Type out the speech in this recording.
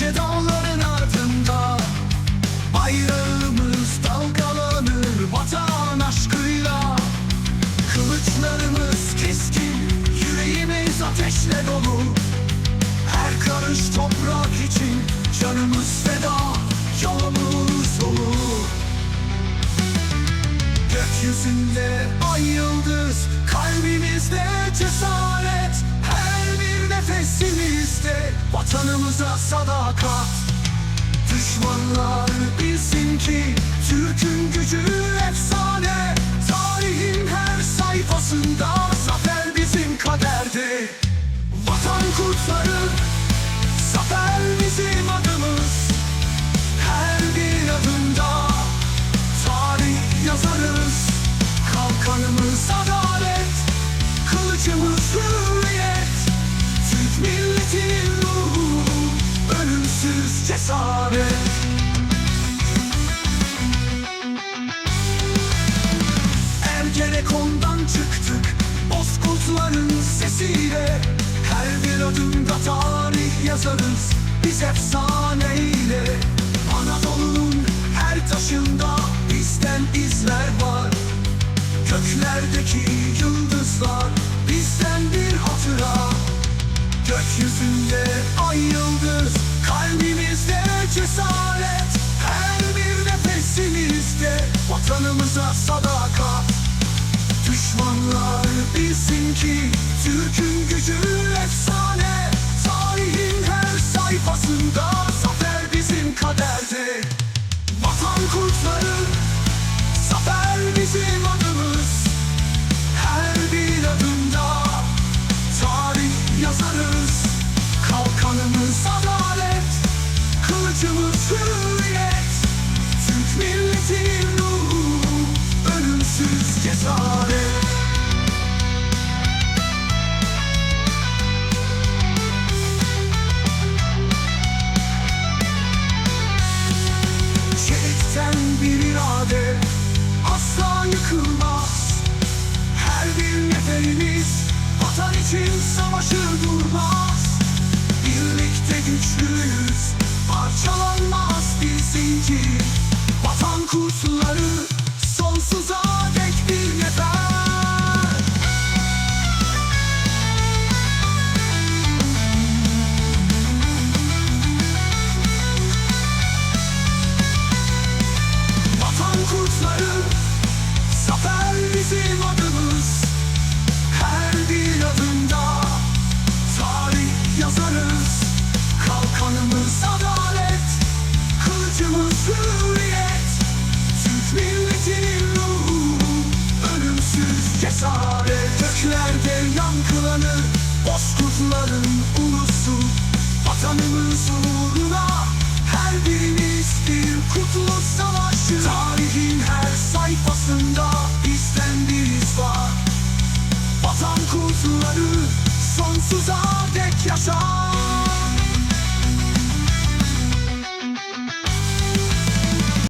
yüce dağların ardında. Bayrağımız dalgalanır vatan aşkıyla. Kılıçlarımız keskin, yüreğimiz ateşle dolu. Her karış toprak için canımız feda, yolumuz dolu. Gökyüzünde ay yıldız, kalbimizde cesaret nefesimizde vatanımıza sadakat. Düşmanlar bilsin ki Türk'ün gücü efsane ölümsüz cesaret. Ergenekon'dan çıktık Bozkurtların sesiyle. Her bir adımda tarih yazarız Biz efsaneyle. Anadolu'nun her taşında Bizden izler var. Göklerdeki yıldızlar Bizden bir Vatanımıza sadakat Düşmanlar bilsin ki Türk'ün gücü efsane. Tarihin her sayfasında Zafer bizim kaderde. Vatan kurtları Zafer bizim adımız. Her bir adımda Tarih yazarız. Kalkanımız adalet Kılıcımız hürriyet. Türk milletinin ruhu Ölümsüz cesaret Çelikten bir irade Asla yıkılmaz. Her bir neferimiz Vatan için savaşır durmaz. Birlikte güçlüyüz Parçalanmaz bir zincir atarız Kalkanımız adalet Kılıcımız hürriyet. Türk milletinin ruhu Ölümsüz cesaret. Göklerde yankılanır Bozkurtların ulusu. Vatanımız uğruna Her birimiz bir kutlu savaşçı Tarihin her sayfasında bizden bir var. Vatan kurtları sonsuza Shine.